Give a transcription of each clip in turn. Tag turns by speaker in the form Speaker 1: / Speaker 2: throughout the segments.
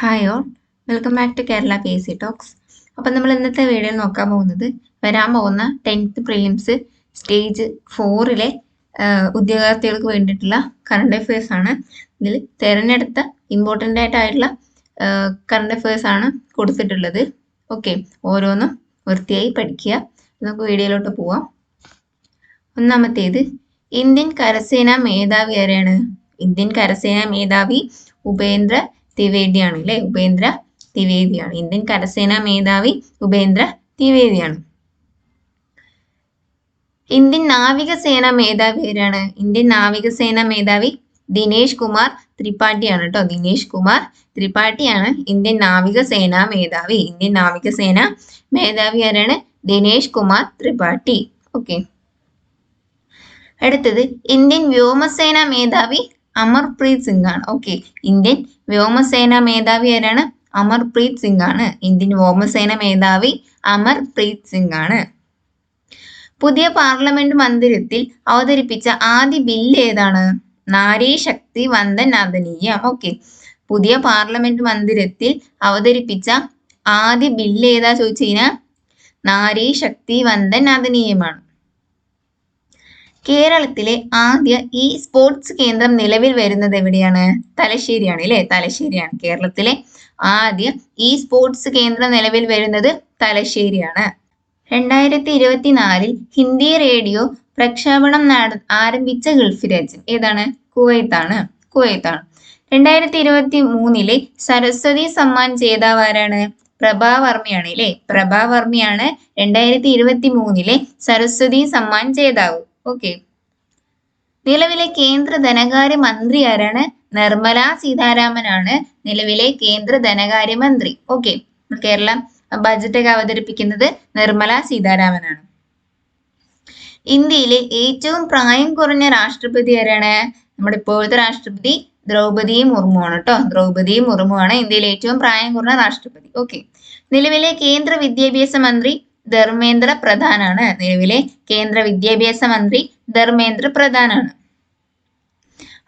Speaker 1: Hi all welcome back to Kerala P S C talks അപ്പം നമ്മൾ ഇന്നത്തെ വീഡിയോയിൽ നോക്കാൻ പോകുന്നത് വരാൻ പോകുന്ന ടെൻത്ത് പ്രിലിംസ് സ്റ്റേജ് ഫോറിലെ ഉദ്യോഗാർത്ഥികൾക്ക് വേണ്ടിയിട്ടുള്ള കറണ്ട് അഫയേഴ്സ് ആണ്. ഇതിൽ തിരഞ്ഞെടുത്ത ഇമ്പോർട്ടന്റ് ആയിട്ടുള്ള കറണ്ട് അഫയേഴ്സ് ആണ് കൊടുത്തിട്ടുള്ളത്. ഓക്കെ ഓരോന്നും വൃത്തിയായി പഠിക്കുക. നമുക്ക് വീഡിയോയിലോട്ട് പോവാം. ഒന്നാമത്തേത് ഇന്ത്യൻ കരസേനാ മേധാവി ആരാണ്? ഇന്ത്യൻ കരസേനാ മേധാവി ഉപേന്ദ്ര ത്രിവേദിയാണ് അല്ലെ ഉപേന്ദ്ര ത്രിവേദിയാണ് ഇന്ത്യൻ കരസേനാ മേധാവി ഉപേന്ദ്ര ത്രിവേദിയാണ് ഇന്ത്യൻ നാവികസേന മേധാവി ആരാണ്? ഇന്ത്യൻ നാവികസേന മേധാവി ദിനേശ് കുമാർ ത്രിപാഠിയാണ് കേട്ടോ. ദിനേശ് കുമാർ ത്രിപാഠിയാണ് ഇന്ത്യൻ നാവികസേന മേധാവി. ഇന്ത്യൻ നാവികസേന മേധാവി ആരാണ്? ദിനേശ് കുമാർ ത്രിപാഠി. ഓക്കെ അടുത്തത് ഇന്ത്യൻ വ്യോമസേന മേധാവി അമർപ്രീത് സിംഗ് ആണ് ഓക്കെ ഇന്ത്യൻ വ്യോമസേന മേധാവി ആരാണ്? അമർപ്രീത് സിംഗ് ആണ് ഇന്ത്യൻ വ്യോമസേന മേധാവി അമർപ്രീത് സിംഗ് ആണ് പുതിയ പാർലമെന്റ് മന്ദിരത്തിൽ അവതരിപ്പിച്ച ആദ്യ ബില്ല് ഏതാണ്? നാരീ ശക്തി വന്ദൻ അദനീയം ഓക്കെ പുതിയ പാർലമെന്റ് മന്ദിരത്തിൽ അവതരിപ്പിച്ച ആദ്യ ബില്ല് ഏതാ ചോദിച്ചു കഴിഞ്ഞാൽ നാരീ ശക്തി വന്ദൻ അദനീയമാണ് കേരളത്തിലെ ആദ്യ ഇ സ്പോർട്സ് കേന്ദ്രം നിലവിൽ വരുന്നത് എവിടെയാണ്? തലശ്ശേരിയാണ് അല്ലേ തലശ്ശേരിയാണ്. കേരളത്തിലെ ആദ്യ ഇ സ്പോർട്സ് കേന്ദ്രം നിലവിൽ വരുന്നത് തലശ്ശേരിയാണ്. രണ്ടായിരത്തി ഇരുപത്തിനാലിൽ ഹിന്ദി റേഡിയോ പ്രക്ഷേപണം ആരംഭിച്ച ഗൾഫ് രാജ്യം ഏതാണ്? കുവൈത്താണ്. കുവൈത്താണ്. രണ്ടായിരത്തി ഇരുപത്തി മൂന്നിലെ സരസ്വതി സമ്മാൻ ജേതാവ് ആരാണ്? പ്രഭാവർമ്മയാണ് അല്ലേ പ്രഭാവർമ്മയാണ് രണ്ടായിരത്തി ഇരുപത്തി മൂന്നിലെ സരസ്വതി സമ്മാൻ ജേതാവ്. ഓക്കെ നിലവിലെ കേന്ദ്ര ധനകാര്യ മന്ത്രി ആരാണ്? നിർമ്മല സീതാരാമനാണ് നിലവിലെ കേന്ദ്ര ധനകാര്യ മന്ത്രി. ഓക്കെ കേരള ബജറ്റ് ഒക്കെ അവതരിപ്പിക്കുന്നത് നിർമ്മല സീതാരാമനാണ്. ഇന്ത്യയിലെ ഏറ്റവും പ്രായം കുറഞ്ഞ രാഷ്ട്രപതി ആരാണ്? നമ്മുടെ ഇപ്പോഴത്തെ രാഷ്ട്രപതി ദ്രൗപദി മുർമു ആണ് കേട്ടോ ദ്രൗപദി മുർമു ആണ് ഇന്ത്യയിലെ ഏറ്റവും പ്രായം കുറഞ്ഞ രാഷ്ട്രപതി. ഓക്കെ നിലവിലെ കേന്ദ്ര വിദ്യാഭ്യാസ മന്ത്രി ധർമ്മേന്ദ്ര പ്രധാനാണ്. നിലവിലെ കേന്ദ്ര വിദ്യാഭ്യാസ മന്ത്രി ധർമ്മേന്ദ്ര പ്രധാനാണ്.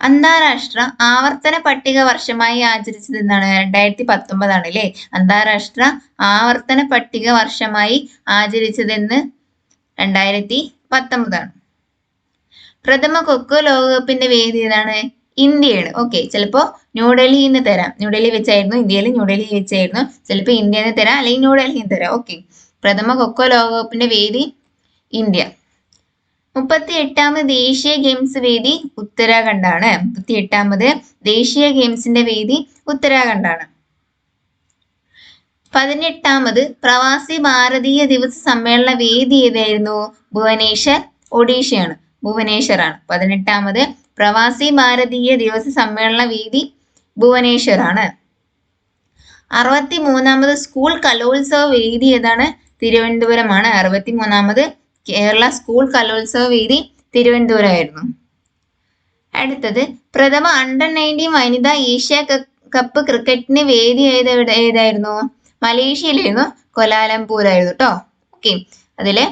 Speaker 1: അന്താരാഷ്ട്ര ആവർത്തന പട്ടിക വർഷമായി ആചരിച്ചത് എന്താണ്? രണ്ടായിരത്തി പത്തൊമ്പതാണ് അല്ലേ? അന്താരാഷ്ട്ര ആവർത്തന പട്ടിക വർഷമായി ആചരിച്ചതെന്ന് രണ്ടായിരത്തി പത്തൊമ്പതാണ് പ്രഥമ കൊക്കോ ലോകകപ്പിന്റെ വേദി ഏതാണ്? ഇന്ത്യയാണ് ഓക്കെ ചിലപ്പോ ന്യൂഡൽഹിയിൽ നിന്ന് തരാം. ന്യൂഡൽഹി വെച്ചായിരുന്നു. ഇന്ത്യയിൽ ന്യൂഡൽഹി വെച്ചായിരുന്നു. ചിലപ്പോൾ ഇന്ത്യയിൽ നിന്ന് തരാം അല്ലെങ്കിൽ ന്യൂഡൽഹിയിൽ നിന്ന് തരാം. ഓക്കെ. പ്രഥമ കൊക്കോ ലോകകപ്പിന്റെ വേദി ഇന്ത്യ. മുപ്പത്തി എട്ടാമത് ദേശീയ ഗെയിംസ് വേദി ഉത്തരാഖണ്ഡാണ്. മുപ്പത്തി എട്ടാമത് ദേശീയ ഗെയിംസിന്റെ വേദി ഉത്തരാഖണ്ഡാണ്. പതിനെട്ടാമത് പ്രവാസി ഭാരതീയ ദിവസ സമ്മേളന വേദി ഏതായിരുന്നു? ഭുവനേശ്വർ ഒഡീഷയാണ്. ഭുവനേശ്വർ ആണ് പതിനെട്ടാമത് പ്രവാസി ഭാരതീയ ദിവസ സമ്മേളന വേദി ഭുവനേശ്വർ ആണ് അറുപത്തി മൂന്നാമത് സ്കൂൾ കലോത്സവ വേദി ഏതാണ്? തിരുവനന്തപുരമാണ്. അറുപത്തി മൂന്നാമത് കേരള സ്കൂൾ കലോത്സവ വേദി തിരുവനന്തപുരമായിരുന്നു. അടുത്തത് പ്രഥമ അണ്ടർ നയന്റീൻ വനിതാ ഏഷ്യ കപ്പ് ക്രിക്കറ്റിന് വേദി ഏത് ഏതായിരുന്നു? മലേഷ്യയിലായിരുന്നു. കൊലാലംപൂർ ആയിരുന്നു കേട്ടോ ഓക്കെ അതിലെ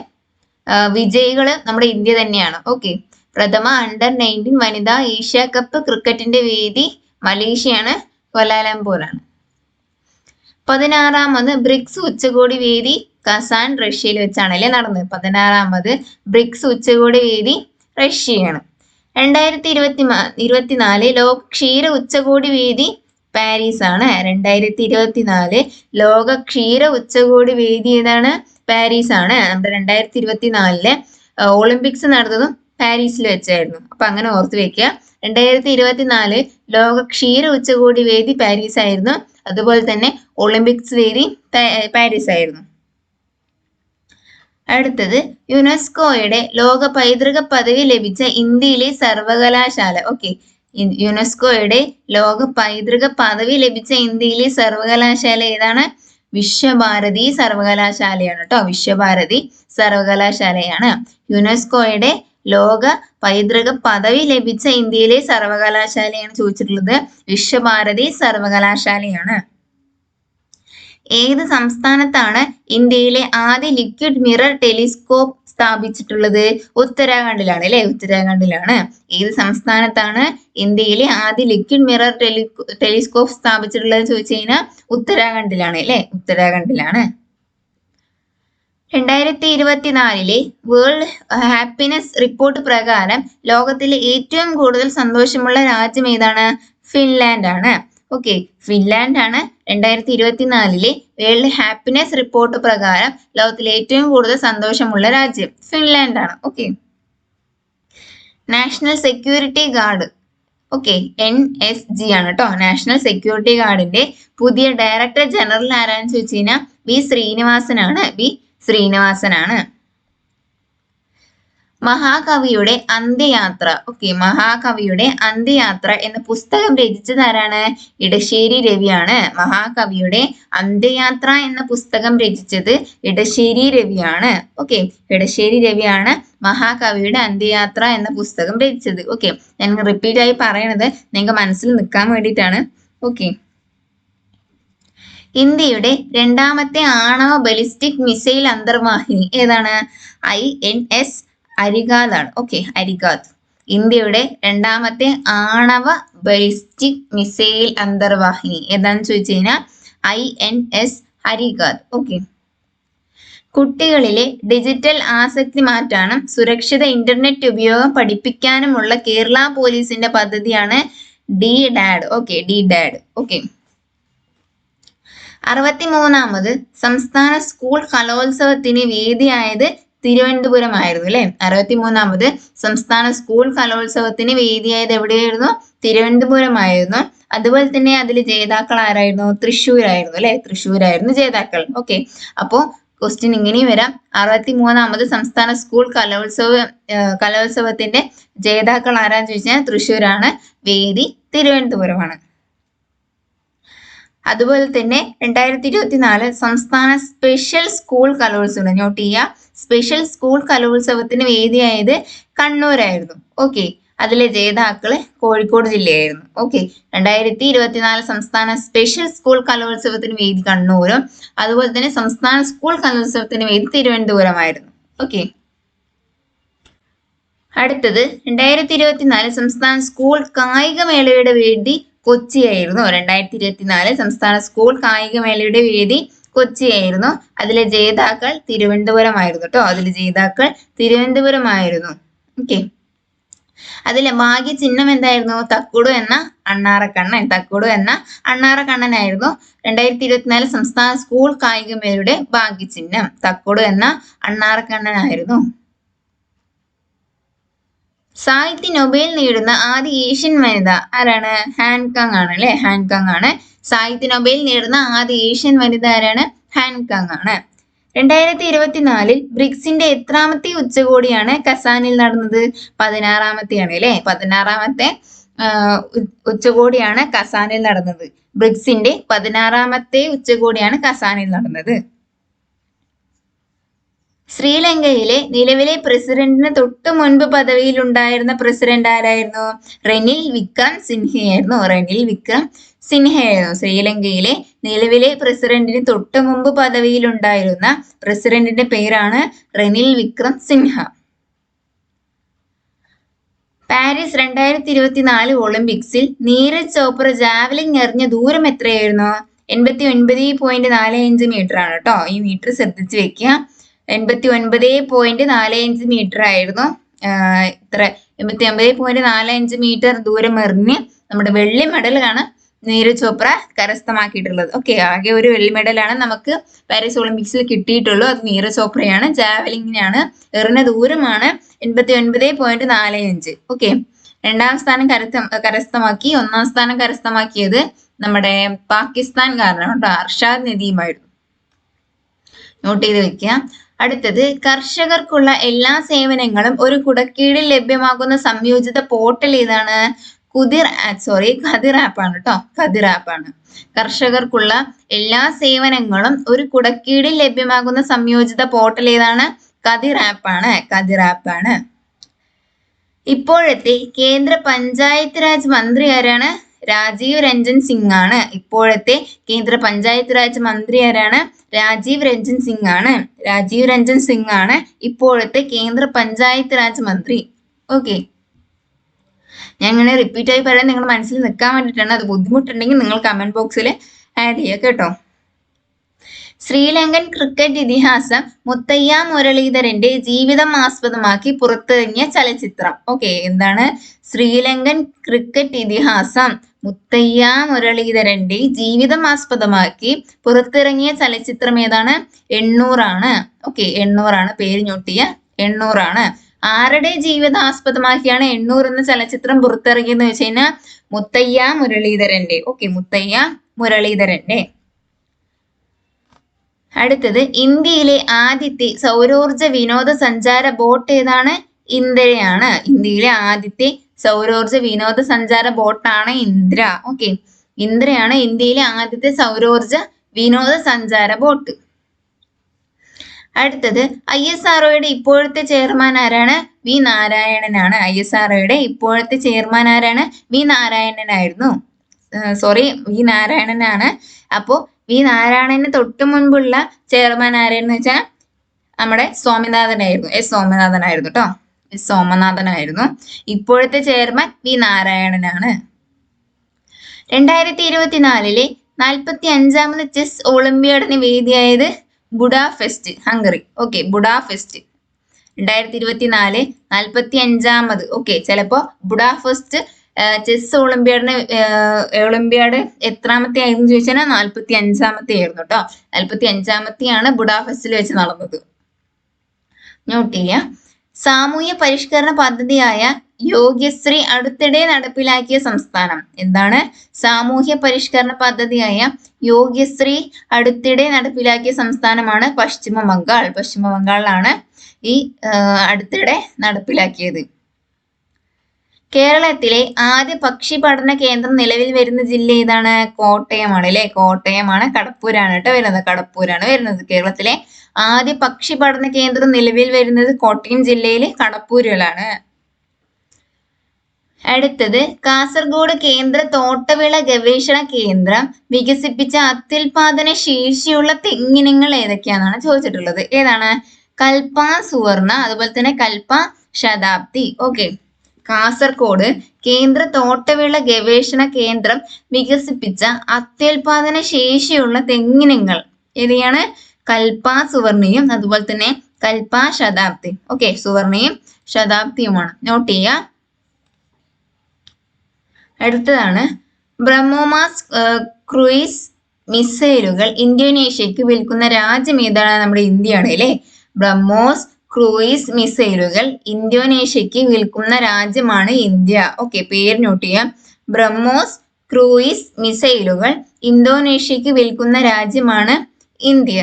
Speaker 1: വിജയികൾ നമ്മുടെ ഇന്ത്യ തന്നെയാണ്. ഓക്കെ പ്രഥമ അണ്ടർ നയന്റീൻ വനിതാ ഏഷ്യ കപ്പ് ക്രിക്കറ്റിന്റെ വേദി മലേഷ്യയാണ്. കൊലാലംപൂരാണ്. പതിനാറാമത് ബ്രിക്സ് ഉച്ചകോടി വേദി കസാൻ റഷ്യയിൽ വെച്ചാണല്ലേ നടന്നത്. പതിനാറാമത് ബ്രിക്സ് ഉച്ചകോടി വേദി റഷ്യയാണ്. രണ്ടായിരത്തി ഇരുപത്തി ഇരുപത്തിനാല് ലോക ക്ഷീര ഉച്ചകോടി വേദി പാരീസ് ആണ് രണ്ടായിരത്തി ഇരുപത്തിനാല് ലോക ക്ഷീര ഉച്ചകോടി വേദി ഏതാണ്? പാരീസ് ആണ് നമ്മുടെ രണ്ടായിരത്തി ഇരുപത്തിനാലിലെ ഒളിമ്പിക്സ് നടന്നതും പാരീസിൽ വെച്ചായിരുന്നു. അപ്പൊ അങ്ങനെ ഓർത്തു വെക്കുക. രണ്ടായിരത്തി ഇരുപത്തിനാല് ലോക ക്ഷീര ഉച്ചകോടി വേദി പാരീസ് ആയിരുന്നു അതുപോലെ തന്നെ ഒളിമ്പിക്സ് വേദി പാരീസ് ആയിരുന്നു അടുത്തത് യുനെസ്കോയുടെ ലോക പൈതൃക പദവി ലഭിച്ച ഇന്ത്യയിലെ സർവകലാശാല. ഓക്കെ യുനെസ്കോയുടെ ലോക പൈതൃക പദവി ലഭിച്ച ഇന്ത്യയിലെ സർവകലാശാല ഏതാണ്? വിശ്വഭാരതി സർവകലാശാലയാണ് കേട്ടോ വിശ്വഭാരതി സർവകലാശാലയാണ്. യുനെസ്കോയുടെ ലോക പൈതൃക പദവി ലഭിച്ച ഇന്ത്യയിലെ സർവകലാശാലയാണ് ചോദിച്ചിട്ടുള്ളത്. വിശ്വഭാരതി സർവകലാശാലയാണ്. ഏത് സംസ്ഥാനത്താണ് ഇന്ത്യയിലെ ആദ്യ ലിക്വിഡ് മിറർ ടെലിസ്കോപ്പ് സ്ഥാപിച്ചിട്ടുള്ളത്? ഉത്തരാഖണ്ഡിലാണ് അല്ലെ? ഉത്തരാഖണ്ഡിലാണ്. ഏത് സംസ്ഥാനത്താണ് ഇന്ത്യയിലെ ആദ്യ ലിക്വിഡ് മിറർ ടെലി ടെലിസ്കോപ്പ് സ്ഥാപിച്ചിട്ടുള്ളത് ചോദിച്ചു കഴിഞ്ഞാൽ ഉത്തരാഖണ്ഡിലാണ് അല്ലെ? ഉത്തരാഖണ്ഡിലാണ്. രണ്ടായിരത്തി ഇരുപത്തിനാലിലെ വേൾഡ് ഹാപ്പിനെസ് റിപ്പോർട്ട് പ്രകാരം ലോകത്തിലെ ഏറ്റവും കൂടുതൽ സന്തോഷമുള്ള രാജ്യം ഏതാണ്? ഫിൻലാൻഡ് ആണ് ഓക്കെ ഫിൻലാൻഡ് ആണ് രണ്ടായിരത്തി ഇരുപത്തിനാലിലെ വേൾഡ് ഹാപ്പിനെസ് റിപ്പോർട്ട് പ്രകാരം ലോകത്തിലെ ഏറ്റവും കൂടുതൽ സന്തോഷമുള്ള രാജ്യം ഫിൻലാൻഡ് ആണ്. Okay national security guard okay N S G ആണ് കേട്ടോ നാഷണൽ സെക്യൂരിറ്റി ഗാർഡിന്റെ പുതിയ ഡയറക്ടർ ജനറൽ ആരാന്ന് ചോദിച്ചു കഴിഞ്ഞാൽ വി ശ്രീനിവാസനാണ്. വി ശ്രീനിവാസനാണ്. മഹാകവിയുടെ അന്ത്യയാത്ര. ഓക്കെ മഹാകവിയുടെ അന്ത്യയാത്ര എന്ന പുസ്തകം രചിച്ചത് ആരാണ്? ഇടശ്ശേരി രവിയാണ്. മഹാകവിയുടെ അന്ത്യയാത്ര എന്ന പുസ്തകം രചിച്ചത് ഇടശ്ശേരി രവിയാണ്. ഓക്കെ ഇടശ്ശേരി രവിയാണ് മഹാകവിയുടെ അന്ത്യയാത്ര എന്ന പുസ്തകം രചിച്ചത്. ഓക്കെ ഞാൻ റിപ്പീറ്റ് ആയി പറയണത് നിങ്ങൾക്ക് മനസ്സിൽ നിൽക്കാൻ വേണ്ടിയിട്ടാണ്. ഓക്കെ ഇന്ത്യയുടെ രണ്ടാമത്തെ ആണവ ബലിസ്റ്റിക് മിസൈൽ അന്തർവാഹിനി ഏതാണ്? ഐ എൻ എസ് അരിഗാദ് ആണ് ഓക്കെ അരികാദ് ഇന്ത്യയുടെ രണ്ടാമത്തെ ആണവ ബലിസ്റ്റിക് മിസൈൽ അന്തർവാഹിനി. ഏതാന്ന് ചോദിച്ചു കഴിഞ്ഞാൽ I N S Arighaat okay കുട്ടികളിലെ ഡിജിറ്റൽ ആസക്തി മാറ്റാനും സുരക്ഷിത ഇന്റർനെറ്റ് ഉപയോഗം പഠിപ്പിക്കാനുമുള്ള കേരള പോലീസിന്റെ പദ്ധതിയാണ് D dad okay D dad okay അറുപത്തിമൂന്നാമത് സംസ്ഥാന സ്കൂൾ കലോത്സവത്തിന് വേദിയായത് തിരുവനന്തപുരമായിരുന്നു അല്ലെ? അറുപത്തിമൂന്നാമത് സംസ്ഥാന സ്കൂൾ കലോത്സവത്തിന് വേദിയായത് എവിടെയായിരുന്നു? തിരുവനന്തപുരമായിരുന്നു. അതുപോലെ തന്നെ അതിൽ ജേതാക്കൾ ആരായിരുന്നു? തൃശ്ശൂരായിരുന്നു അല്ലെ? തൃശ്ശൂരായിരുന്നു ജേതാക്കൾ. ഓക്കെ. അപ്പോ ക്വസ്റ്റ്യൻ ഇങ്ങനെയും വരാം. അറുപത്തി മൂന്നാമത് സംസ്ഥാന സ്കൂൾ കലോത്സവ കലോത്സവത്തിന്റെ ജേതാക്കൾ ആരാന്ന് ചോദിച്ചാൽ തൃശ്ശൂരാണ്. വേദി തിരുവനന്തപുരമാണ്. അതുപോലെ തന്നെ രണ്ടായിരത്തി ഇരുപത്തിനാല് സംസ്ഥാന സ്പെഷ്യൽ സ്കൂൾ കലോത്സവം നോട്ട് ചെയ്യുക. സ്പെഷ്യൽ സ്കൂൾ കലോത്സവത്തിന് വേദിയായത് കണ്ണൂരായിരുന്നു. ഓക്കെ അതിലെ ജേതാക്കൾ കോഴിക്കോട് ജില്ലയായിരുന്നു. ഓക്കെ രണ്ടായിരത്തി ഇരുപത്തിനാല് സംസ്ഥാന സ്പെഷ്യൽ സ്കൂൾ കലോത്സവത്തിന് വേദി കണ്ണൂരും. അതുപോലെ തന്നെ സംസ്ഥാന സ്കൂൾ കലോത്സവത്തിന് വേദി തിരുവനന്തപുരമായിരുന്നു. ഓക്കെ അടുത്തത് രണ്ടായിരത്തി ഇരുപത്തിനാല് സംസ്ഥാന സ്കൂൾ കായികമേളയുടെ വേദി കൊച്ചിയായിരുന്നു. രണ്ടായിരത്തി ഇരുപത്തിനാല് സംസ്ഥാന സ്കൂൾ കായികമേളയുടെ വേദി കൊച്ചിയായിരുന്നു. അതിലെ ജേതാക്കൾ തിരുവനന്തപുരമായിരുന്നു കേട്ടോ അതിലെ ജേതാക്കൾ തിരുവനന്തപുരമായിരുന്നു. ഓക്കെ. അതിലെ ഭാഗ്യ ചിഹ്നം എന്തായിരുന്നു? തക്കുടു എന്ന അണ്ണാറക്കണ്ണൻ. തക്കുടു എന്ന അണ്ണാറക്കണ്ണനായിരുന്നു. രണ്ടായിരത്തി ഇരുപത്തിനാല് സംസ്ഥാന സ്കൂൾ കായികമേളയുടെ ഭാഗ്യചിഹ്നം തക്കുടു എന്ന അണ്ണാറക്കണ്ണനായിരുന്നു. സാഹിത്യ നൊബേൽ നേടുന്ന ആദ്യ ഏഷ്യൻ വനിത ആരാണ്? ഹാൻകാങ് ആണ് അല്ലെ? ഹാൻകാങ് ആണ്. സാഹിത്യ നൊബേൽ നേടുന്ന ആദ്യ ഏഷ്യൻ വനിത ആരാണ്? ഹാൻകാങ് ആണ്. രണ്ടായിരത്തി ഇരുപത്തിനാലിൽ ബ്രിക്സിന്റെ എത്രാമത്തെ ഉച്ചകോടിയാണ് കസാനിൽ നടന്നത്? പതിനാറാമത്തെയാണ് അല്ലെ? പതിനാറാമത്തെ ഉച്ചകോടിയാണ് കസാനിൽ നടന്നത്. ബ്രിക്സിന്റെ പതിനാറാമത്തെ ഉച്ചകോടിയാണ് കസാനിൽ നടന്നത്. ശ്രീലങ്കയിലെ നിലവിലെ പ്രസിഡന്റിന് തൊട്ടു മുൻപ് പദവിയിലുണ്ടായിരുന്ന പ്രസിഡന്റ് ആരായിരുന്നു? റെനിൽ വിക്രം സിൻഹയായിരുന്നു. റെനിൽ വിക്രം സിൻഹയായിരുന്നു. ശ്രീലങ്കയിലെ നിലവിലെ പ്രസിഡന്റിന് തൊട്ടു മുമ്പ് പദവിയിലുണ്ടായിരുന്ന പ്രസിഡന്റിന്റെ പേരാണ് റെനിൽ വിക്രം സിൻഹ. പാരീസ് രണ്ടായിരത്തി ഇരുപത്തിനാല് ഒളിമ്പിക്സിൽ നീരജ് ചോപ്ര ജാവലിംഗ് എറിഞ്ഞ ദൂരം എത്രയായിരുന്നു? എൺപത്തി ഒൻപത് പോയിന്റ് നാല് അഞ്ച് മീറ്റർ ആണ് കേട്ടോ. ഈ മീറ്റർ ശ്രദ്ധിച്ചു വെക്കുക എൺപത്തി ഒൻപത് പോയിന്റ് നാല് അഞ്ച് മീറ്റർ ആയിരുന്നു ഇത്ര എൺപത്തി ഒൻപത് പോയിന്റ് നാല് അഞ്ച് മീറ്റർ ദൂരം എറിഞ്ഞ് നമ്മുടെ വെള്ളി മെഡലാണ് നീരജ് ചോപ്ര കരസ്ഥമാക്കിയിട്ടുള്ളത്. ഓക്കെ ആകെ ഒരു വെള്ളി മെഡലാണ് നമുക്ക് പാരീസ് ഒളിമ്പിക്സിൽ കിട്ടിയിട്ടുള്ളൂ. അത് നീരജ് ചോപ്രയാണ് ജാവലിങ്ങിനാണ് എറിഞ്ഞ ദൂരമാണ് എൺപത്തി ഒൻപത് പോയിന്റ് നാല് അഞ്ച് ഓക്കെ രണ്ടാം സ്ഥാനം കരസ്ഥ കരസ്ഥമാക്കി ഒന്നാം സ്ഥാനം കരസ്ഥമാക്കിയത് നമ്മുടെ പാകിസ്ഥാൻകാരനാണ് കേട്ടോ അർഷാദ് നദീമായിരുന്നു. നോട്ട് ചെയ്ത് വെക്കുക. അടുത്തത് കർഷകർക്കുള്ള എല്ലാ സേവനങ്ങളും ഒരു കുടക്കീഴിൽ ലഭ്യമാകുന്ന സംയോജിത പോർട്ടൽ ഏതാണ്? കുതിർ സോറി കതിർ ആപ്പാണ് കേട്ടോ കതിർ ആപ്പാണ് കർഷകർക്കുള്ള എല്ലാ സേവനങ്ങളും ഒരു കുടക്കീഴിൽ ലഭ്യമാകുന്ന സംയോജിത പോർട്ടൽ ഏതാണ്? കതിർ ആപ്പാണ് കതിർ ആപ്പാണ് ഇപ്പോഴത്തെ കേന്ദ്ര പഞ്ചായത്ത് രാജ് മന്ത്രി ആരാണ്? രാജീവ് രഞ്ജൻ സിംഗ് ആണ് ഇപ്പോഴത്തെ കേന്ദ്ര പഞ്ചായത്ത് രാജ് മന്ത്രി ആരാണ്? രാജീവ് രഞ്ജൻ സിംഗ് ആണ് രാജീവ് രഞ്ജൻ സിംഗ് ആണ് ഇപ്പോഴത്തെ കേന്ദ്ര പഞ്ചായത്ത് രാജ് മന്ത്രി. ഓക്കെ. ഞാൻ ഇങ്ങനെ റിപ്പീറ്റ് ആയി പറയാൻ നിങ്ങളുടെ മനസ്സിൽ നിൽക്കാൻ വേണ്ടിയിട്ടാണ്. അത് ബുദ്ധിമുട്ടുണ്ടെങ്കിൽ നിങ്ങൾ കമന്റ് ബോക്സിൽ ആഡ് ചെയ്യുക കേട്ടോ. ശ്രീലങ്കൻ ക്രിക്കറ്റ് ഇതിഹാസം മുത്തയ്യ മുരളീധരന്റെ ജീവിതം ആസ്പദമാക്കി പുറത്തിറങ്ങിയ ചലച്ചിത്രം. ഓക്കെ എന്താണ്? ശ്രീലങ്കൻ ക്രിക്കറ്റ് ഇതിഹാസം. മുത്തയ്യ മുരളീധരന്റെ ജീവിതം ആസ്പദമാക്കി പുറത്തിറങ്ങിയ ചലച്ചിത്രം ഏതാണ്? എണ്ണൂറാണ്. ഓക്കെ എണ്ണൂറാണ് പേര് ഞൊട്ടിയ എണ്ണൂറാണ്. ആരുടെ ജീവിതം ആസ്പദമാക്കിയാണ് എണ്ണൂർ എന്ന ചലച്ചിത്രം പുറത്തിറങ്ങിയെന്ന് വെച്ച് കഴിഞ്ഞാൽ മുത്തയ്യ മുരളീധരന്റെ. ഓക്കെ മുത്തയ്യ മുരളീധരന്റെ. അടുത്തത് ഇന്ത്യയിലെ ആദ്യത്തെ സൗരോർജ വിനോദസഞ്ചാര ബോട്ട് ഏതാണ്? ഇന്ദിരയാണ് ഇന്ത്യയിലെ ആദ്യത്തെ സൗരോർജ വിനോദസഞ്ചാര ബോട്ടാണ് ഇന്ദ്ര. ഓക്കെ ഇന്ദ്രയാണ് ഇന്ത്യയിലെ ആദ്യത്തെ സൗരോർജ വിനോദസഞ്ചാര ബോട്ട്. അടുത്തത് ഐ എസ് ആർഒയുടെ ഇപ്പോഴത്തെ ചെയർമാൻ ആരാണ്? വി നാരായണനാണ്. ഐ എസ് ആർഒയുടെ ഇപ്പോഴത്തെ ചെയർമാൻ ആരാണ്? വി നാരായണനായിരുന്നു. സോറി വി നാരായണനാണ്. അപ്പോൾ വി നാരായണന് തൊട്ട് മുൻപുള്ള ചെയർമാൻ ആരായിരുന്നു വെച്ചാൽ നമ്മുടെ സ്വാമിനാഥനായിരുന്നു. എസ് സ്വാമിനാഥനായിരുന്നു കേട്ടോ എസ് സോമനാഥനായിരുന്നു. ഇപ്പോഴത്തെ ചെയർമാൻ വി നാരായണനാണ്. രണ്ടായിരത്തി ഇരുപത്തിനാലിലെ നാൽപ്പത്തി അഞ്ചാമത് ചെസ് ഒളിമ്പ്യാഡിന് വേദിയായത് ബുഡാഫെസ്റ്റ് ഹംഗറി. Okay Budapest. രണ്ടായിരത്തി ഇരുപത്തിനാല് നാൽപ്പത്തി അഞ്ചാമത് ഓക്കെ ചിലപ്പോൾ ബുഡാഫെസ്റ്റ് ചെസ് ഒളിമ്പ്യാഡിന് ഒളിമ്പ്യാഡ് എത്രാമത്തെ ആയിരുന്നു ചോദിച്ചാൽ നാൽപ്പത്തി അഞ്ചാമത്തെ ആയിരുന്നു കേട്ടോ നാൽപ്പത്തി അഞ്ചാമത്തെയാണ് ബുഡാഫെസ്റ്റിൽ വെച്ച് നടന്നത്. നോട്ട് ചെയ്യുക സാമൂഹ്യ പരിഷ്കരണ പദ്ധതിയായ യോഗ്യശ്രീ അടുത്തിടെ നടപ്പിലാക്കിയ സംസ്ഥാനം. എന്താണ്? സാമൂഹ്യ പരിഷ്കരണ പദ്ധതിയായ യോഗ്യശ്രീ അടുത്തിടെ നടപ്പിലാക്കിയ സംസ്ഥാനമാണ് പശ്ചിമ ബംഗാൾ. പശ്ചിമ ബംഗാളിലാണ് ഈ അടുത്തിടെ നടപ്പിലാക്കിയത്. കേരളത്തിലെ ആദ്യ പക്ഷി പഠന കേന്ദ്രം നിലവിൽ വരുന്ന ജില്ല ഏതാണ്? കോട്ടയമാണ് അല്ലെ കോട്ടയമാണ് കടപ്പൂരാണ് കേട്ടോ വരുന്നത്. കടപ്പൂരാണ് വരുന്നത്. കേരളത്തിലെ ആദ്യ പക്ഷി പഠന കേന്ദ്രം നിലവിൽ വരുന്നത് കോട്ടയം ജില്ലയിലെ കടപ്പൂരിലാണ്. അടുത്തത് കാസർഗോഡ് കേന്ദ്ര തോട്ടവിള ഗവേഷണ കേന്ദ്രം വികസിപ്പിച്ച അത്യുൽപാദന ശേഷിയുള്ള തെങ്ങിനങ്ങൾ ഏതൊക്കെയാണെന്നാണ് ചോദിച്ചിട്ടുള്ളത്. ഏതാണ്? കൽപ്പ സുവർണ അതുപോലെ തന്നെ കൽപ്പ ശതാബ്ദി. ഓക്കെ. കാസർഗോഡ് കേന്ദ്ര തോട്ടവിള ഗവേഷണ കേന്ദ്രം വികസിപ്പിച്ച അത്യുൽപാദന ശേഷിയുള്ള തെങ്ങിനങ്ങൾ. ഏതെയാണ്? കൽപ്പ സുവർണിയും അതുപോലെ തന്നെ കൽപ്പ ശതാബ്ദി. ഓക്കെ സുവർണിയും ശതാബ്ദിയുമാണ്. നോട്ട് ചെയ്യ അടുത്തതാണ്. ബ്രഹ്മോമാസ് ക്രൂയിസ് മിസൈലുകൾ ഇന്തോനേഷ്യക്ക് വിൽക്കുന്ന രാജ്യം ഏതാണ്? നമ്മുടെ ഇന്ത്യയാണ് അല്ലേ? ബ്രഹ്മോസ് ക്രൂയിസ് മിസൈലുകൾ ഇന്തോനേഷ്യക്ക് വിൽക്കുന്ന രാജ്യമാണ് ഇന്ത്യ. ഓക്കെ പേര് നോട്ട് ചെയ്യാം. ബ്രഹ്മോസ് ക്രൂയിസ് മിസൈലുകൾ ഇന്തോനേഷ്യക്ക് വിൽക്കുന്ന രാജ്യമാണ് ഇന്ത്യ.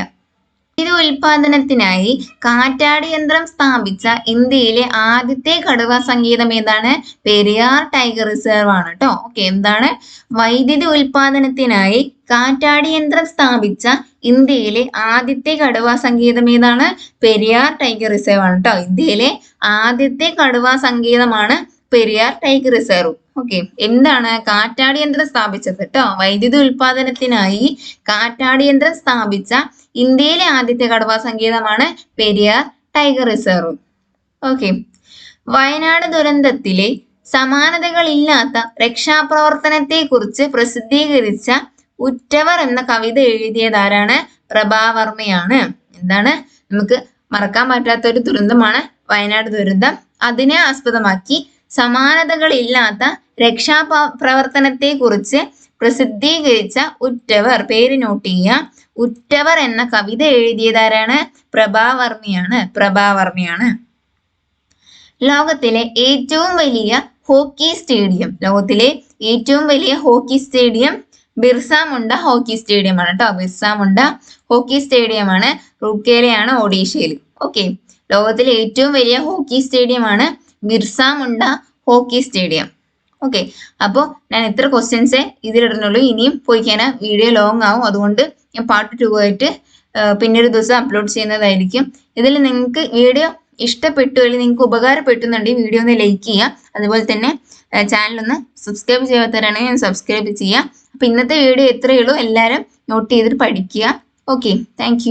Speaker 1: ഇത് ഉൽപാദനത്തിനായി കാറ്റാടി യന്ത്രം സ്ഥാപിച്ച ഇന്ത്യയിലെ ആദ്യത്തെ കടുവ സംഗീതം ഏതാണ്? പെരിയാർ ടൈഗർ റിസർവ് ആണ് കേട്ടോ ഓക്കെ എന്താണ്? വൈദ്യുതി ഉൽപാദനത്തിനായി കാറ്റാടി യന്ത്രം സ്ഥാപിച്ച ഇന്ത്യയിലെ ആദ്യത്തെ കടുവ സംഗീതം ഏതാണ്? പെരിയാർ ടൈഗർ റിസർവ് ആണ് കേട്ടോ ഇന്ത്യയിലെ ആദ്യത്തെ കടുവ സംഗീതമാണ് പെരിയാർ ടൈഗർ റിസർവ്. ഓക്കെ. എന്താണ് കാറ്റാടി യന്ത്രം സ്ഥാപിച്ചത്? കേട്ടോ. വൈദ്യുതി ഉൽപാദനത്തിനായി കാറ്റാടി യന്ത്രം സ്ഥാപിച്ച ഇന്ത്യയിലെ ആദ്യത്തെ കടുവ സംഗീതമാണ് Periyar tiger reserve. Okay. Wayanad ദുരന്തത്തിലെ സമാനതകളില്ലാത്ത രക്ഷാപ്രവർത്തനത്തെ കുറിച്ച് പ്രസിദ്ധീകരിച്ച ഉറ്റവർ എന്ന കവിത എഴുതിയതാരാണ് പ്രഭാവർമ്മയാണ്. എന്താണ്? നമുക്ക് മറക്കാൻ പറ്റാത്ത ഒരു ദുരന്തമാണ് വയനാട് ദുരന്തം. അതിനെ ആസ്പദമാക്കി സമാനതകളില്ലാത്ത രക്ഷാ പ്രവർത്തനത്തെ കുറിച്ച് പ്രസിദ്ധീകരിച്ച ഉറ്റവർ പേര് നോട്ട് ചെയ്യുക ഉറ്റവർ എന്ന കവിത എഴുതിയതാരാണ്? പ്രഭാവർമ്മയാണ്. പ്രഭാവർമ്മയാണ്. ലോകത്തിലെ ഏറ്റവും വലിയ ഹോക്കി സ്റ്റേഡിയം. ലോകത്തിലെ ഏറ്റവും വലിയ hockey stadium Birsa Munda hockey stadium ആണ് കേട്ടോ. ബിർസ മുണ്ട ഹോക്കി സ്റ്റേഡിയം ആണ് റൂക്കേലയാണ് ഒഡീഷയിൽ ഓക്കെ. ലോകത്തിലെ ഏറ്റവും വലിയ ഹോക്കി സ്റ്റേഡിയം ആണ് Birsa Munda hockey stadium. Okay അപ്പോൾ ഞാൻ ഇത്ര ക്വസ്റ്റ്യൻസേ ഇതിലിടുന്നുള്ളൂ. ഇനിയും പോയി കഴിഞ്ഞാൽ വീഡിയോ ലോങ് ആവും. അതുകൊണ്ട് ഞാൻ പാർട്ട് ടു ആയിട്ട് പിന്നൊരു ദിവസം അപ്ലോഡ് ചെയ്യുന്നതായിരിക്കും. ഇതിൽ നിങ്ങൾക്ക് വീഡിയോ ഇഷ്ടപ്പെട്ടു അല്ലെങ്കിൽ നിങ്ങൾക്ക് ഉപകാരപ്പെട്ടുന്നുണ്ടെങ്കിൽ വീഡിയോ ഒന്ന് ലൈക്ക് ചെയ്യുക. അതുപോലെ തന്നെ ചാനൽ ഒന്ന് സബ്സ്ക്രൈബ് ചെയ്യാത്തവരാണെങ്കിൽ ഞാൻ സബ്സ്ക്രൈബ് ചെയ്യുക. അപ്പോൾ ഇന്നത്തെ വീഡിയോ എത്രയുള്ളൂ എല്ലാവരും നോട്ട് ചെയ്തിട്ട് പഠിക്കുക. Okay thank